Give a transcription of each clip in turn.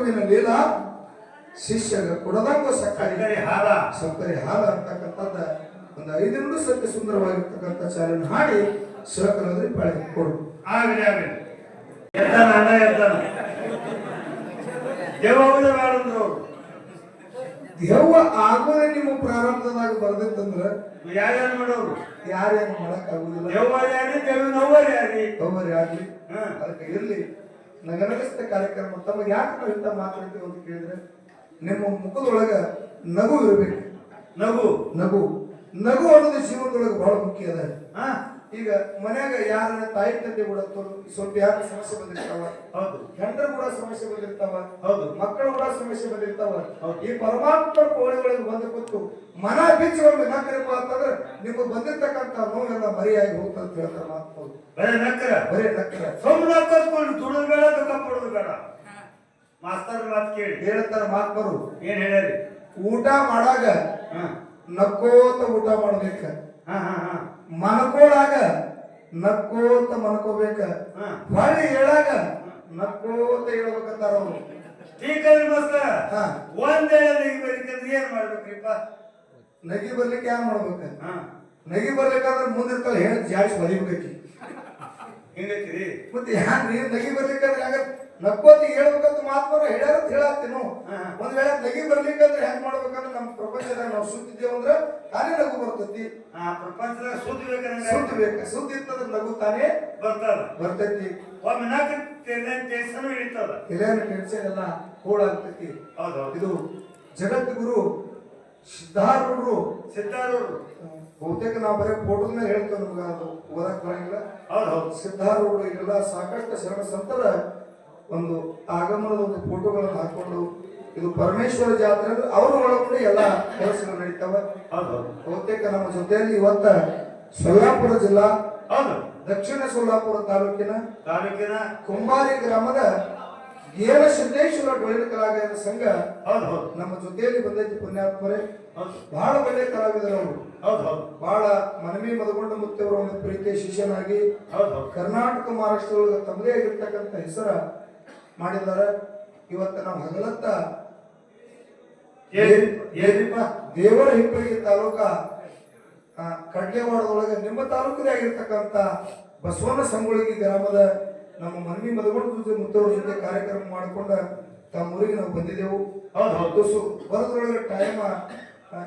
ಗುರುವಿನ ಲೀಲಾ ಶಿಷ್ಯರು ಕೊಡದಂಗ ಸಕ್ಕರೆ. ಹಾಲ. ಸಕ್ಕರೆ ಹಾಲ ಅಂತಕ್ಕಂಥದ್ದ ಒಂದು ಐದು ನಿಮಿಷ ಸತ್ಯ ಸುಂದರವಾಗಿರ್ತಕ್ಕಂಥ ಚಾಲನೆ ಹಾಡಿ ಶಿವಕರಾದ್ರಿ ಪಾಳಿ ಕೊಡು. ಆಗಲಿ ಆಗಲಿ. ಎದ್ದಾನ ಅಣ್ಣ ಎದ್ದಾನ. ದೇವಾವಳಿ ಮಾಡಿದ್ರು ದೆವ್ವ ಆಗೋದೇ ನಿಮ್ಮ ಪ್ರಾರಂಭದಾಗ ಬರ್ದಿತ್ತಂದ್ರೆ ಯಾರ್ಯಾರು ಮಾಡೋರು? ಯಾರೇನು ಮಾಡಕ್ ಆಗುದಿಲ್ಲ ದೇವಾರಿ ಯಾರಿ ದೇವಿ ನೋವರಿ ಯಾರಿ ದೆವ್ವರೇ ಯಾರಿ. ಅದಕ್ಕೆ ಇರ್ಲಿ. ನಗನಗಿಸಿದ ಕಾರ್ಯಕ್ರಮ ತಮಗೆ ಯಾಕೆ ನಾವು ಇಂಥ ಮಾತಾಡ್ತೀವಿ ಅಂತ ಕೇಳಿದ್ರೆ ನಿಮ್ಮ ಮುಖದೊಳಗ ನಗು ಇರಬೇಕು. ನಗು. ನಗು. ನಗು ಅನ್ನೋದು ಜೀವನದೊಳಗೆ ಬಹಳ ಮುಖ್ಯ ಅದ. ಹಾ. ಈಗ ಮನ್ಯಾಗ ಯಾರ ತಾಯಿ ತಂದೆ ಕೂಡ ಸ್ವಲ್ಪ ಯಾರು ಸಮಸ್ಯೆ ಬಂದಿರ್ತಾವ? ಹೌದು. ಗಂಡರು ಕೂಡ ಸಮಸ್ಯೆ ಬಂದಿರ್ತಾವ? ಹೌದು. ಮಕ್ಕಳು ಕೂಡ ಸಮಸ್ಯೆ ಬಂದಿರ್ತಾವ. ಈ ಪರಮಾತ್ಮ ಕೋಣೆಗಳಿಗೆ ಬಂದು ಕೂತು ಮನ ಬಿಚ್ಚಿಕೊಂಡು ನಕ್ಕರಪ್ಪ ಅಂತಂದ್ರೆ ನಿಮಗೆ ಬಂದಿರ್ತಕ್ಕಂಥ ನೋವೆಲ್ಲ ಮರಿಯಾಗಿ ಹೋಗ್ತದೆ ಅಂತ ಹೇಳ್ತಾರೆ ಮಾತು ಬರೀ ನಕ್ಕರ ಬರೀ ನಕ್ಕರ ಸುಮ್ಮನೆ ಕತ್ಕೊಂಡು ತುಳಿದು ಬೇಡ ದುಃಖ ಪಡೋದು ಬೇಡ. ಮಾಸ್ತರ್ ಮಾತು ಕೇಳಿ. ಹೇಳ್ತಾರ ಮಾತ್ಮರು ಏನ್ ಹೇಳ್ಯಾರಿ? ಊಟ ಮಾಡಾಗ ನಕ್ಕೋತ ಊಟ ಮಾಡ್ಬೇಕ. ಹಾ ಹಾ ಹಾ. ಮನ್ಕೋಳಾಗ ನಕ್ಕೋತ ಮನ್ಕೋಬೇಕ. ಹೊಳ್ಳಿ ಹೇಳಾಗ ನಕ್ಕೋತ ಹೇಳ್ಬೇಕಂತಾರ ಅವ್ರು. ಸ್ಪೀಕರ್ ಮಸ್ತ ಹಾ. ಒಂದೇ ನಗಿ ಬರೀಕಂದ್ರೆ ಏನ್ ಮಾಡ್ಬೇಕ್ರಿಪ್ಪ? ನಗಿ ಬರ್ಲಿಕ್ಕೆ ಏನ್ ಮಾಡ್ಬೇಕ? ಹಾ. ನಗಿ ಬರ್ಲಿಕ್ಕಂದ್ರೆ ಮುಂದಿರ್ತಾಳೆ ಹೇಳಿ ಜಾಸ್ತಿ ಹೊಲಿಬೇಕಿ ಹಿಂಗೈತಿರಿ? ಮತ್ತೆ ಹ್ಯಾಂಗ್ರಿ ನಗಿ ಬರ್ಲಿಕ್ಕಂದ್ರೆ ಹ್ಯಾಂಗ ನಕ್ಕೋತಿ ಹೇಳ್ಬೇಕಂತ ಮಾತ್ರ ಹೇಳ್ಯಾರ ಅಂತ ಹೇಳತ್ತೀವಿ ನಾವು. ಹಾ. ಒಂದ್ ವೇಳೆ ನಗಿ ಬರ್ಲಿಕ್ಕಂದ್ರೆ ಹೆಂಗ್ ಮಾಡ್ಬೇಕಂದ್ರೆ ನಮ್ಮ ಪ್ರಪಂಚದಾಗ ನಾವು ಸುತ್ತಿದ್ದೇವೆ ಅಂದ್ರೆ ತಾನೇ ನಗು ಬರ್ತೈತಿ. ಆ ಪ್ರಪಂಚದಾಗ ಸುದ್ದಿ ಬೇಕಂಗ ಸುದ್ದಿ ಬೇಕ. ಸುದ್ದಿ ನಗು ತಾನೇ ಬರ್ತದ. ಬರ್ತೈತಿ. ಒಮ್ಮೆ ನಾಲ್ಕು ಟೆನ್ಷನ್ ಇಳಿತದ. ಹಿರಿಯರ ಟೆನ್ಷನ್ ಎಲ್ಲ ಕೂಡಾಗ್ತೈತಿ ಹೌದು ಇದು ಜಗದ್ಗುರು ಸಿದ್ಧಾರೂಢರು. ಸಿದ್ಧಾರೂರು ಬಹುತೇಕ ನಾವು ಬರೀ ಫೋಟೋದ ಮೇಲೆ ಹೇಳ್ತೇವೆ ನಮ್ಗೆ ಅದು ಓದಕ್ ಬರಂಗಿಲ್ಲ. ಹೌದು ಹೌದು ಸಿದ್ಧಾರೂಢರು ಸಾಕಷ್ಟು ಶರಣ ಸಂತರ ಒಂದು ಆಗಮನದ ಒಂದು ಫೋಟೋಗಳನ್ನು ಹಾಕೊಂಡು ಇದು ಪರಮೇಶ್ವರ ಜಾತ್ರೆ ಅಂದ್ರೆ ಅವರು ಒಳಗೊಂಡು ಎಲ್ಲ ಕೆಲಸಗಳು ನಡೀತಾವ. ಹೌದು. ಬಹುತೇಕ ನಮ್ಮ ಜೊತೆಯಲ್ಲಿ ಇವತ್ತ ಸೊಲ್ಲಾಪುರ ಜಿಲ್ಲಾ ದಕ್ಷಿಣ ಸೊಲ್ಲಾಪುರ ತಾಲೂಕಿನ ತಾಲೂಕಿನ ಕುಂಬಾರಿ ಗ್ರಾಮದ ಗೇರ ಸಿದ್ದೇಶ್ವರ ಡೊಳ್ಳಿನ ಕಲಾವಿದರ ಸಂಘ ನಮ್ಮ ಜೊತೆಯಲ್ಲಿ ಬಂದೈತಿ ಪುಣ್ಯಾತ್ಮರೇ. ಬಹಳ ಒಳ್ಳೆ ಕಲಾವಿದರು ಅವರು. ಬಹಳ ಮನವಿ ಮದಗೊಂಡ ಮುತ್ತವರ ಒಂದು ಪ್ರೀತಿಯ ಶಿಷ್ಯನಾಗಿ ಕರ್ನಾಟಕ ಮಹಾರಾಷ್ಟ್ರದೊಳಗೆ ತಮ್ಮದೇ ಆಗಿರ್ತಕ್ಕಂಥ ಹೆಸರ ಮಾಡಿದ್ದಾರೆ. ಇವತ್ತು ನಾವು ಹಗಲತ್ತ ದೇವರ ಹಿಪ್ಪಿಗೆ ತಾಲೂಕ ಕಡ್ಲೆವಾಡದೊಳಗೆ ನಿಮ್ಮ ತಾಲೂಕದೇ ಆಗಿರ್ತಕ್ಕಂಥ ಬಸವನ ಸಂಗೊಳಗಿ ಗ್ರಾಮದ ನಮ್ಮ ಮನವಿ ಮದಗೊಂಡ ಜೊತೆ ಮುತ್ತವರ ಜೊತೆ ಕಾರ್ಯಕ್ರಮ ಮಾಡಿಕೊಂಡ ತಮ್ಮ ಊರಿಗೆ ನಾವು ಬಂದಿದ್ದೆವು. ಬರೋದ್ರೊಳಗೆ ಟೈಮ್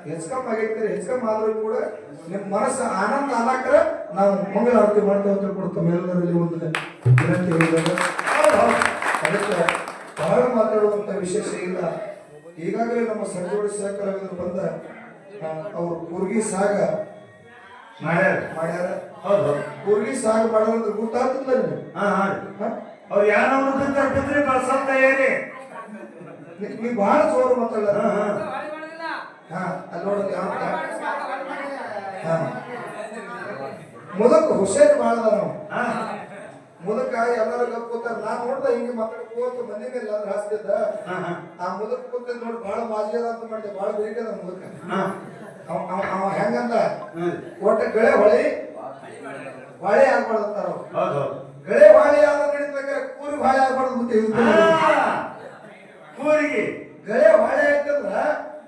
ಹೆಚ್ಕಮ್ ಆಗೈತೆ ಹೆಚ್ಕಮ್ ಆದ್ರೂ ಕೂಡ ನಿಮ್ಮ ಮನಸ್ಸು ಆನಂದ ಅನ್ನಾಕರ ನಾವು ಮಂಗಳ ಆರತಿ ಮಾಡ್ತೇವೆ ಅಂತ ಹೇಳ್ಬಿಟ್ಟು ತಮ್ಮೆಲ್ಲರಲ್ಲಿ ಒಂದು ವಿನಂತಿ ಅದಕ್ಕೆ ಬಹಳ ಮಾತಾಡುವಂತ ವಿಶೇಷ ಇಲ್ಲ. ಈಗಾಗಲೇ ನಮ್ಮ ಸಂಜೋಡಿ ಸಹಕಾರ ಬಂದ ಅವರು ಕೂರ್ಗಿ ಸಾಗ ಮಾಡ್ಯಾರ. ಮಾಡ್ಯಾರ. ಹೌದು. ಕೂರ್ಗಿ ಸಾಗ ಮಾಡೋದಂದ್ರೆ ಗೊತ್ತಾಗ್ತದ ನಿಮ್ಗೆ? ಹಾ ಹಾ. ಹಾ? ಅವ್ರು ಯಾರೋ ಬಿದ್ರಿ ಬಸ್ಸಲ್ ತಯಾರಿ ನೀವು ಬಹಳ ಜೋರು ಮಾತಾಡ ಹಾ ಹಾ. ಹಾ ಅಲ್ಲಿ ನೋಡೋದು ಯಾವ ಹಾ. ಮುದಕ್ ಹುಷಾರಿ ಮಾಡದ ನಾವು. ಹಾ. ಮುದಕ ಎಲ್ಲರೂ ಗಪ್ಪ ಕೂತಾರ ನಾ ನೋಡ್ದ ಹಿಂಗೆ ಮಾತಾಡ್ಕೋತ ಮನೆ ಮೇಲೆ ಎಲ್ಲಾದ್ರೂ ಹಾಸ್ತಿದ್ದ ಆ ಮುದಕ್ ಕೂತಿದ್ ನೋಡಿ ಬಹಳ ಮಾಜಿ ಅದ ಅಂತ ಮಾಡಿದೆ. ಬಹಳ ಬೇಕ ಮುದುಕ ಅವ ಹೆಂಗಂದ? ಒಟ್ಟ ಗಳೆ ಹೊಳಿ ಹೊಳೆ ಆಗ್ಬಾರ್ದಂತಾರ ಗಳೆ ಹೊಳೆ ಆದ ನಡೀಬೇಕಾದ್ರೆ ಕೂರಿ ಹೊಳೆ ಆಗ್ಬಾರ್ದು ಮುಂದೆ ಕೂರಿಗೆ. ಗಳೆ ಹೊಳೆ ಆಯ್ತಂದ್ರ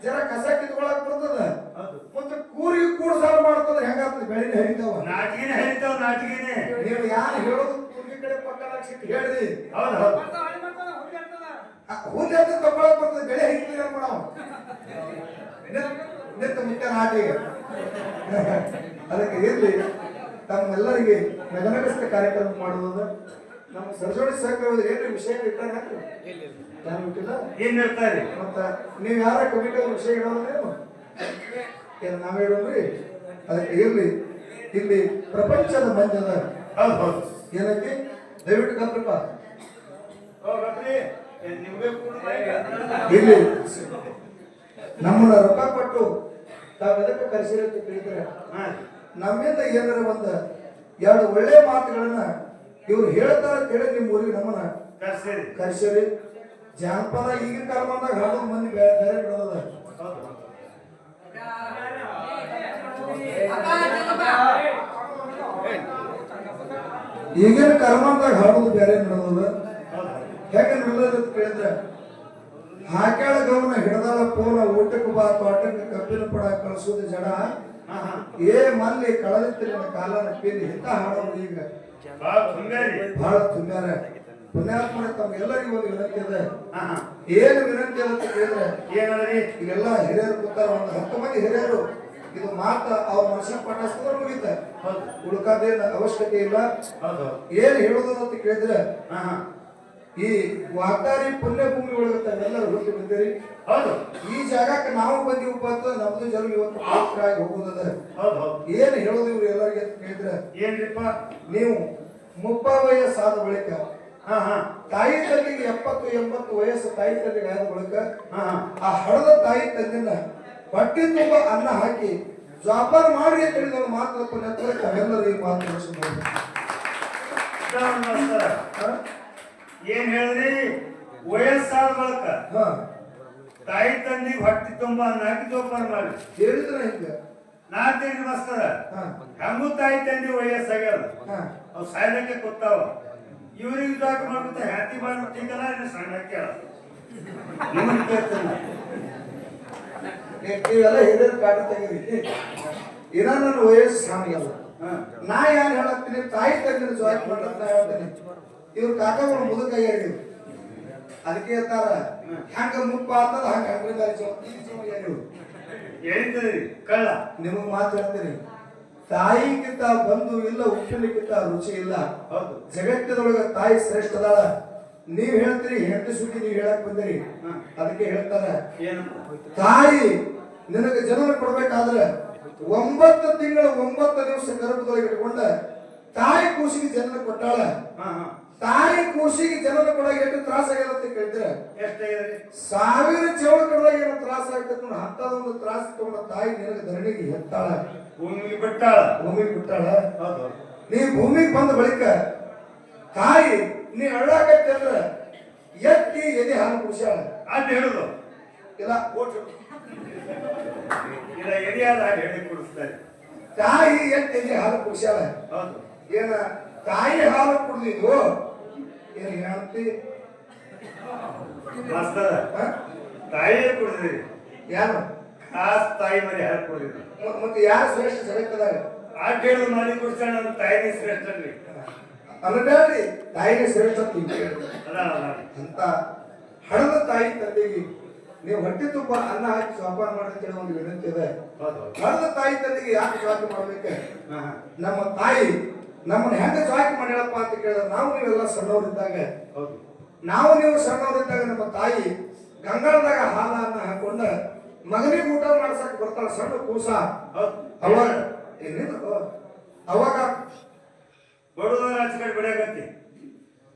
ಜರ ಕಸ ಕಿತ್ಕೊಳಕ್ ಬರ್ತದ ಹೌದು ಮತ್ತೆ ಕೂರಿ ಕೂಡ್ ಸಾಲ ಮಾಡ್ತಂದ್ರ ಹೆಂಗಾಗ್ತದೆ ಬೆಳಿನ ಹರಿತಾವ ನಾಟಿಗೆನೆ ಹರಿತಾವ ನಾಟಿಗೆನೆ ನೀವು ಯಾರು ಹೇಳೋದು ಹೇಳ್ರಿ ಹೌದು. ಹೌದು ತಗೊಳಕ್ ಬರ್ತದೆ ಬೆಳೆ ಹಿಡಿದ್ರೆ ಏನ್ ನಿಂತ ನಾಟಿಗೆ ಅದಕ್ಕೆ ಇರ್ಲಿ ತಮ್ಮೆಲ್ಲರಿಗೆ ನಗನಗಸ್ತ ಕಾರ್ಯಕ್ರಮ ಮಾಡೋದು ನಮ್ಮ ಸರ್ಜೋಡಿ ಸಹಕಾರ ಏನು ವಿಷಯ ಬಿಟ್ಟಿಲ್ಲ ಏನ್ ಹೇಳ್ತಾರೆ? ಮತ್ತ ನೀವು ಯಾರ ಕಮಿಟಿ ವಿಷಯ ಇಡೋದೇನು ಏನು ನಾವೇ ಇಡೋದ್ರಿ ಅದಕ್ಕೆ ಇರ್ಲಿ ಇಲ್ಲಿ ಪ್ರಪಂಚದ ಹೌದು. ಏನಕ್ಕೆ? ದಯವಿಟ್ಟು ನಿಮ್ಗೆ ಇಲ್ಲಿ ನಮ್ಮನ್ನ ರೊಕ್ಕ ಕೊಟ್ಟು ತಾವು ಎದಕ್ಕೆ ಕರೆಸಿರಿ ಅಂತ ಕೇಳಿದ್ರೆ ಹಾ. ನಮ್ಮಿಂದ ಏನಾರ ಒಂದು ಎರಡು ಒಳ್ಳೆ ಮಾತುಗಳನ್ನ ಇವ್ರು ಹೇಳ್ತಾರ ಕೇಳಿ ನಿಮ್ಮ ಊರಿಗೆ ನಮ್ಮನ್ನ. ಕರ್ಸೇರಿ. ಕರೆಸಿರಿ. ಜಾನಪದ ಈಗಿನ ಬಂದಾಗ ಹಾಡೋದು ಮಂದಿ ಬೇರೆ ಬೇರೆ ಬಿಡೋದ ಈಗಿನ ಕರ್ಮದಾಗ ಹಾಡೋದು ಬೇರೆ ನಡೆದದ? ಹೇಗೆ ನಡೆದ ಕೇಳಿದ್ರೆ ಹಾಕ್ಯಾಳ ಗಮನ ಹಿಡ್ದಾಳ ಪೋಲ ಊಟಕ್ಕೆ ಬಾ ತೋಟಕ್ಕೆ ಕಬ್ಬಿನ ಪಡ ಕಳಿಸೋದು ಜಡ. ಏ ಮಲ್ಲಿ ಕಳೆದಿತ್ತು ನನ್ನ ಕಾಲನ ಪೀಲಿ ಇಂತ ಹಾಡೋದು ಈಗ. ಬಹಳ ತುಂಬಾರೆ ತುಂಬ್ಯಾರ ಪುಣ್ಯಾತ್ಮನ ತಮ್ಗೆಲ್ಲರಿಗೂ ಒಂದು ವಿನಂತಿ ಇದೆ. ಏನು ವಿನಂತಿ ಅಂತ ಕೇಳಿದ್ರೆ ಏನಂದ್ರೆ ಇಲ್ಲೆಲ್ಲ ಹಿರಿಯರು ಕೂತಾರ ಒಂದು ಹತ್ತು ಮಂದಿ ಹಿರಿಯರು. ಇದು ಮಾತ ಅವ್ರ ಮನುಷ್ಯ ಮುಗಿತ ಹೌದು. ಉಳ್ಕಾದೇನ ಅವಶ್ಯಕತೆ ಇಲ್ಲ. ಏನ್ ಹೇಳುದು ಅಂತ ಕೇಳಿದ್ರೆ ಈ ವಾಗ್ದಾರಿ ಪುಣ್ಯ ಭೂಮಿ ಒಳಗೆ ತಾವೆಲ್ಲರೂ ಹುಟ್ಟಿ ಬಂದಿರಿ ಹೌದು. ಈ ಜಾಗಕ್ಕೆ ನಾವು ಬಂದಿ ಅಂತ ನಮ್ದು ಜನ ಇವತ್ತು ಪವಿತ್ರವಾಗಿ ಹೋಗುದದ. ಹೌದು ಹೌದು. ಏನ್ ಹೇಳೋದು ಇವ್ರು ಎಲ್ಲರಿಗೆ ಅಂತ ಕೇಳಿದ್ರೆ ಏನ್ರಿಪ್ಪ? ನೀವು ಮುಪ್ಪ ವಯಸ್ಸಾದ ಬಳಿಕ ತಾಯಿ ತಂದೆಗೆ ಎಪ್ಪತ್ತು ಎಂಬತ್ತು ವಯಸ್ಸು ತಾಯಿ ತಂದೆಗೆ ಆದ ಬಳಿಕ ಆ ಹಳದ ತಾಯಿ ತಂದೆನ ಹೊಟ್ಟೆ ತುಂಬ ಅನ್ನ ಹಾಕಿ ವ್ಯಾಪಾರ ಮಾಡಿ ಅಂತ ಹೇಳಿದ ಮಾತ್ರ ಮಾತು ಪುಣ್ಯತ್ವ ತಾವೆಲ್ಲರೂ ಈ ಮಾತು? ಏನ್ ಹೇಳ್ರಿ ವಯಸ್ಸಾದ ಬಳಕ ತಾಯಿ ತಂದಿ ಹೊಟ್ಟಿ ತುಂಬ ಹಾಕಿ ಜೋಪಾನ ಮಾಡಿ. ಹೇಳಿದ್ರ ಹಿಂಗ. ನಾ ತಿಂಡಿ ಮಾಸ್ತರ ಹೆಂಗು ತಾಯಿ ತಂದಿ ವಯಸ್ಸಾಗ್ಯದ ಅವ್ ಸಾಯ್ಲಕ್ಕೆ ಗೊತ್ತಾವ ಇವ್ರಿಗೆ ಜಾಗ ಮಾಡ್ಬಿಟ್ಟು ಹ್ಯಾತಿ ಮಾಡ್ಬಿಟ್ಟಿಗಲ್ಲ ಸಣ್ಣ ಕೇಳ ನಿಮ್ಮನ್ನ ಕೇಳ್ತೀನಿ. ನೀವೆಲ್ಲ ಹಿರಿಯರು ಕಾಟ ತೆಗೀರಿ ಇನ್ನ ನನ್ನ ವಯಸ್ಸು ಅಲ್ಲ. ನಾ ಯಾರು ಹೇಳತ್ತೀನಿ? ತಾಯಿ ತಂದಿನ ಜಾಯಿನ್ ಮಾಡತ್ ನಾ ಹೇಳ್ತೀನಿ. ಇವ್ರ ಕಾಕಗಳು ಮುದುಕಾಗ್ಯಾರ ಹೇಳಿ ಅದಕ್ಕೆ ಹೇಳ್ತಾರ ಹ್ಯಾಂಗ ಮುಪ್ಪ ಆತದ ಹಂಗ ಕಳ್ಳ. ನಿಮಗ್ ಮಾತು ಹೇಳ್ತೀನಿ. ತಾಯಿಗಿಂತ ಬಂದು ಇಲ್ಲ ಉಪ್ಪಿನಕ್ಕಿಂತ ರುಚಿ ಇಲ್ಲ ಹೌದು. ಜಗತ್ತಿನೊಳಗ ತಾಯಿ ಶ್ರೇಷ್ಠ ಅದಾಳ. ನೀವ್ ಹೇಳ್ತೀರಿ ಹೆಂಡತಿ ಸುದ್ದಿ ನೀವ್ ಹೇಳಕ್ ಬಂದಿರಿ. ಅದಕ್ಕೆ ಹೇಳ್ತಾರ ತಾಯಿ ನಿನಗೆ ಜನನ ಕೊಡ್ಬೇಕಾದ್ರೆ ಒಂಬತ್ತು ತಿಂಗಳ ಒಂಬತ್ತು ದಿವಸ ಗರ್ಭದೊಳಗೆ ಇಟ್ಕೊಂಡ ತಾಯಿ ಕೂಸಿಗೆ ಜನನ ಕೊಟ್ಟಾಳ. ಹಾ ಹಾ. ತಾಯಿ ಕೂಸಿಗೆ ಜನನ ಕೊಡಾಗ ಎಷ್ಟು ತ್ರಾಸ ಆಗ್ಯದ ಅಂತ ಕೇಳಿದ್ರೆ ಸಾವಿರ ಚೌಳ ಕಡದಾಗ ಏನೋ ತ್ರಾಸ ಆಗ್ತದೆ ಹತ್ತದೊಂದು ಒಂದು ತ್ರಾಸ ತಗೊಂಡ ತಾಯಿ ನಿನಗೆ ಧರಣಿಗೆ ಹೆತ್ತಾಳ. ಭೂಮಿಗೆ ಬಿಟ್ಟಾಳ? ಭೂಮಿಗೆ ಬಿಟ್ಟಾಳ? ನೀ ಭೂಮಿಗೆ ಬಂದ ಬಳಿಕ ತಾಯಿ ನೀ ಅಳ್ಳಾಕೈತಿ ಅಂದ್ರ ಎತ್ತಿ ಎದೆ ಹಾಲು ಕುಡಿಸ್ಯಾಳ ಅಂತ ಹೇಳುದು. ಇಲ್ಲ ಓಟು ಇಲ್ಲ ಎದೆಯಾದ ಹೇಳಿ ಕುಡಿಸ್ತಾರೆ. ತಾಯಿ ಎತ್ತಿ ಎದೆ ಹಾಲು ಕುಡಿಸ್ಯಾಳ. ಹೌದು. ಏನ ತಾಯಿ ಹಾಲು ಕುಡಿದಿದ್ದು ಏನು ಹೇಳ್ತಿ? ಮಾಸ್ತರ ತಾಯಿ ಕುಡಿದ್ರಿ ಯಾರು? ಆ ತಾಯಿ ಮನೆ ಹಾಲು ಕುಡಿದ್ರಿ ಮತ್ತೆ ಯಾರು ಶ್ರೇಷ್ಠ ಜಗತ್ತದಾಗ ಆ ಕೇಳಿದ ಮಾಡಿ ಕುಡಿಸ್ತಾಳ ತಾಯಿ ತಾಯಿನೇ ಶ್ರೇಷ್ಠ ಅನ್ನಬೇಡ್ರಿ ತಾಯಿಗೆ ಶ್ರೇಷ್ಠ ಅಂತ ಹಣದ ತಾಯಿ ತಂದೆಗೆ ನೀವು ಹೊಟ್ಟೆ ತುಂಬ ಅನ್ನ ಹಾಕಿ ಸ್ವಾಪಾರ ಮಾಡಿ ಒಂದು ವಿನಂತಿ ಇದೆ. ಹಣದ ತಾಯಿ ತಂದೆಗೆ ಯಾಕೆ ಜವಾಬ್ದಾರಿ ಮಾಡ್ಬೇಕು? ನಮ್ಮ ತಾಯಿ ನಮ್ಮನ್ನ ಹೆಂಗ ಜವಾಬ್ದಾರಿ ಮಾಡ್ಯಾಳಪ್ಪ ಅಂತ ಕೇಳಿದ್ರೆ ನಾವು ನೀವೆಲ್ಲ ಸಣ್ಣವರಿದ್ದಾಗ ನಾವು ನೀವು ಸಣ್ಣವರಿದ್ದಾಗ ನಮ್ಮ ತಾಯಿ ಗಂಗಾಳದಾಗ ಹಾಲನ್ನ ಹಾಕೊಂಡ ಮಗನಿಗೆ ಊಟ ಮಾಡ್ಸಕ್ ಬರ್ತಾಳ ಸಣ್ಣ ಕೂಸ. ಅವಾಗ ಏನಿದು? ಅವಾಗ ಬಡವ ರಾಜಕಾರಣ ಬೆಳೆಯಕತ್ತಿ.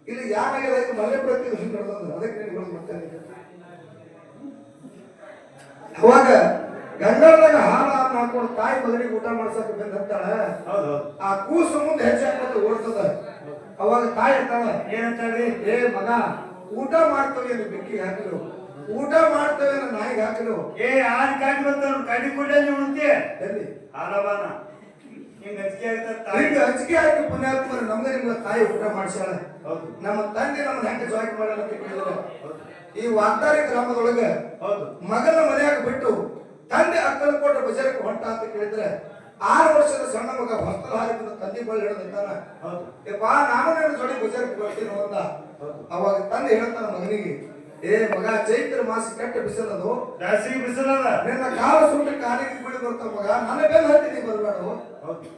ಇಲ್ಲಿ ಯಾರಾಗಿದೆ ಮನೆ ಪ್ರತಿ ಹಿಂಗೆ ನಡೆದದ್ದು ಅದಕ್ಕೆ ಮಾಡ್ತಾನೆ ಅವಾಗ ಗಂಗಾಳದಾಗ ಹಾಲನ್ನ ಹಾಕೊಂಡು ತಾಯಿ ಮಗನಿಗೆ ಊಟ ಮಾಡ್ಸಕ್ ಬಂದಂತಾಳ ಆ ಕೂಸು ಮುಂದೆ ಹೆಚ್ಚಾಗ್ತದೆ ಓಡ್ತದ ಅವಾಗ ತಾಯಿ ಇರ್ತಾಳ ಏನಂತಾಳ್ರಿ? ಏ ಮಗ ಊಟ ಮಾಡ್ತವೆ ಅಂತ ಬೆಕ್ಕಿಗೆ ಹಾಕಿದ್ರು. ಊಟ ಮಾಡ್ತವೆ ಅಂತ ನಾಯಿಗೆ ಹಾಕಿದ್ರು. ಏ ಆ ಕಾಯಿ ಬಂದವ್ರು ಕಾಡಿ ಕೊಡ್ಲಿ ಉಣ್ತಿ ಎಲ್ಲಿ? ಹಾಲವಾನ ಹಂಚಿಕೆ ಹಾಕಿ ಪುಣ್ಯಾತ್ಮರು ನಮ್ಗೆ ನಿಮ್ಮ ತಾಯಿ ಊಟ ಮಾಡಿಸ್ಯಾಳ. ನಮ್ಮ ತಂದೆ ನಮ್ಮ ಹೆಂಗೆ ಜಾಯಿನ್ ಮಾಡಲ್ಲ ಅಂತ ಕೇಳಿದ್ರೆ ಈ ವಾಗ್ದಾರಿ ಗ್ರಾಮದೊಳಗೆ ಮಗನ ಮನೆಯಾಗ ಬಿಟ್ಟು ತಂದೆ ಅಕ್ಕಲಕೋಟ ಬಜಾರಕ್ಕೆ ಹೊಂಟ ಅಂತ ಕೇಳಿದ್ರೆ ಆರು ವರ್ಷದ ಸಣ್ಣ ಮಗ ಹೊಸ್ತಲ ಹಾರಿದ ತಂದೆ ಬಳಿ ಹಿಡಿದಿರ್ತಾನ ನಾನು ನಿನ್ನ ಜೋಡಿ ಬಜಾರಕ್ಕೆ ಬರ್ತೀನಿ ಅಂತ ಅವಾಗ ತಂದೆ ಹೇಳ್ತಾನ ಮಗನಿಗೆ ಏ ಮಗ ಚೈತ್ರ ಮಾಸ ಕೆಟ್ಟ ಬಿಸಿಲದು. ಜಾಸ್ತಿ ಬಿಸಿಲದ. ನಿನ್ನ ಕಾಲ ಸುಟ್ಟು ಕಾಲಿಗೆ ಬಿಳಿ ಬರ್ತಾವ ಮಗ? ನನ್ನ ಬೇಲ್ ಹತ್ತಿ ನೀ ಬರಬೇಡ.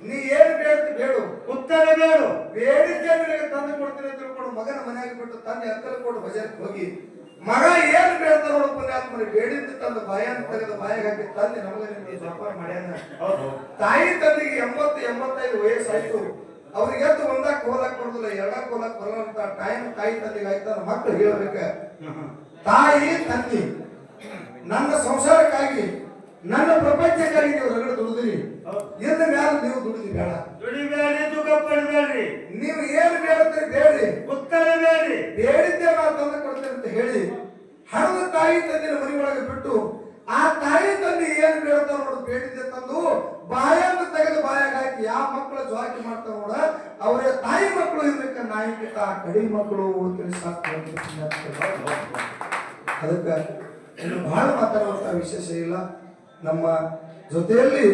ನೀ ಏನು ಬೇಡ್ತಿ ಬೇಡು. ಉತ್ತರ ಬೇಡು. ಬೇಡಿದ್ದೆ ನಿನಗೆ ತಂದು ಕೊಡ್ತೀನಿ ಅಂತ ತಿಳ್ಕೊಂಡು ಮಗನ ಮನೆಯಾಗಿ ಬಿಟ್ಟು ತಂದೆ ಹತ್ತಿರ ಕೊಡು ಬಜಾರ್ಗೆ ಹೋಗಿ ಮಗ ಏನು ಬೇಡ ನೋಡು ಪುಣ್ಯಾತ್ಮರಿ ಬೇಡಿದ್ದು ತಂದು ಬಾಯನ್ನು ತೆಗೆದು ಬಾಯಿಗೆ ಹಾಕಿ ತಂದೆ ನಮಗೆ ನಿಮಗೆ ಜೋಪಾನ ಮಾಡ್ಯಾನ. ತಾಯಿ ತಂದೆಗೆ ಎಂಬತ್ತು ಎಂಬತ್ತೈದು ವಯಸ್ಸಾಯ್ತು. ಅವ್ರಿಗೆ ಎದ್ದು ಒಂದಾಗ ಕೋಲಕ್ ಬರ್ತಲ್ಲ ಎರಡ ಕೋಲಕ್ ಬರಲ್ಲ ಅಂತ ಟೈಮ್ ತಾಯಿ ತಂದೆಗೆ ಆಯ್ತಾರ ಮಕ್ಕಳು ಹೇಳ್ಬೇಕ. ತಾಯಿ ತಂದೆ ನನ್ನ ಸಂಸಾರಕ್ಕಾಗಿ ನನ್ನ ಪ್ರಪಂಚಕ್ಕಾಗಿ ನೀವು ರಗಡ ದುಡಿದಿರಿ. ಹೌದು. ಮೇಲೆ ಮ್ಯಾಲ ನೀವು ದುಡಿದಿ ಬೇಡ. ದುಃಖ ಪಡಬೇಡ್ರಿ ನೀವು ಏನು ಬೇಡಿ ಉತ್ತರ ಬೇಡ್ರಿ ಬೇಡಿದ್ದೆ ನಾನು ತಂದು ಕೊಡ್ತೇನೆ ಅಂತ ಹೇಳಿ ಹಣದ ತಾಯಿ ತಂದಿನ ಮನೆ ಒಳಗೆ ಬಿಟ್ಟು ಆ ತಾಯಿ ತಂದೆ ಏನು ಬೇಡ್ತಾವ ನೋಡು ಬೇಡಿದ್ದೆ ತಂದು ಬಾಯನ್ನು ತೆಗೆದು ಬಾಯಾಗ ಹಾಕಿ ಯಾವ ಮಕ್ಕಳು ಜವಾಕಿ ಮಾಡ್ತಾವ ನೋಡ ಅವರ ತಾಯಿ ಕಡಿಮೆ ಮಕ್ಕಳು ಹೌದು ಹೌದು ಅದಕ್ಕೆ ಇನ್ನು ಬಹಳ ಮಾತಾಡುವಂಥ ವಿಶೇಷ ಇಲ್ಲ. ನಮ್ಮ ಜೊತೆಯಲ್ಲಿ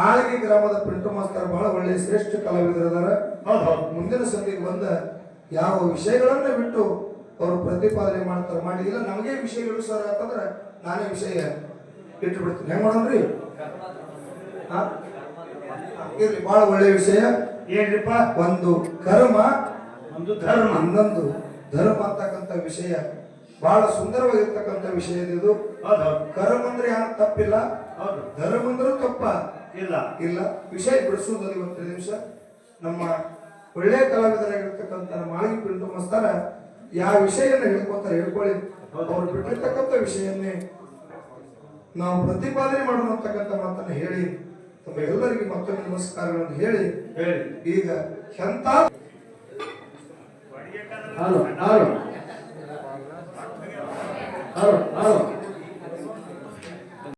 ಆಳಗಿ ಗ್ರಾಮದ ಪಿಂಟು ಮಾಸ್ತರ್ ಬಹಳ ಒಳ್ಳೆಯ ಶ್ರೇಷ್ಠ ಕಲಾವಿದರ ಹೌದು ಹೌದು. ಮುಂದಿನ ಸಂದಿಗೆ ಬಂದ ಯಾವ ವಿಷಯಗಳನ್ನ ಬಿಟ್ಟು ಅವರು ಪ್ರತಿಪಾದನೆ ಮಾಡ್ತಾರೆ ಮಾಡಿ ಇಲ್ಲ ನಮಗೆ ವಿಷಯಗಳು ಸರ್ ಅಂತಂದ್ರೆ ನಾನೇ ವಿಷಯ ಇಟ್ಟು ಬಿಡ್ತೀನಿ ಹೆಂಗ್ ಮಾಡೋಣ್ರಿ? ಹಾ? ಇರ್ಲಿ ಬಹಳ ಒಳ್ಳೆಯ ವಿಷಯ. ಏನ್ರಿಪ್ಪ? ಒಂದು ಕರ್ಮ ಒಂದು ಧರ್ಮ. ಹನ್ನೊಂದು ಧರ್ಮ ಅಂತಕ್ಕಂಥ ವಿಷಯ ಬಹಳ ಸುಂದರವಾಗಿರ್ತಕ್ಕಂಥ ವಿಷಯ ಇದು. ಕರ್ಮ ಅಂದ್ರೆ ಯಾರು? ತಪ್ಪಿಲ್ಲ. ಧರ್ಮ ಅಂದ್ರೂ ತಪ್ಪ. ಇಲ್ಲ. ಇಲ್ಲ. ವಿಷಯ ಬಿಡಿಸುವುದಲ್ಲಿ ಇವತ್ತು ನಿಮಿಷ. ನಮ್ಮ ಒಳ್ಳೆಯ ಕಲಾವಿದರಾಗಿರ್ತಕ್ಕಂಥ ಆಗಿ ಪಿಂಟು ಮಸ್ತಾರ ಯಾವ ವಿಷಯನ ಹೇಳ್ಕೊತಾರೆ ಹೇಳ್ಕೊಳ್ಳಿ. ಅವ್ರು ಬಿಟ್ಟಿರ್ತಕ್ಕಂಥ ವಿಷಯನ್ನೇ ನಾವು ಪ್ರತಿಪಾದನೆ ಮಾಡೋಣ ಅಂತಕ್ಕಂಥ ಮಾತನ್ನು ಹೇಳಿ. ತಮ್ಮ ಎಲ್ಲರಿಗೂ ಮತ್ತೊಮ್ಮೆ ನಮಸ್ಕಾರಗಳನ್ನು ಹೇಳಿ. ಹೇಳಿ. ಈಗ ಎಂತ ಅಡಿಗೆ ಕಾಲದಲ್ಲಿ ಹಲೋ ಹಲೋ ಹಲೋ ಹಲೋ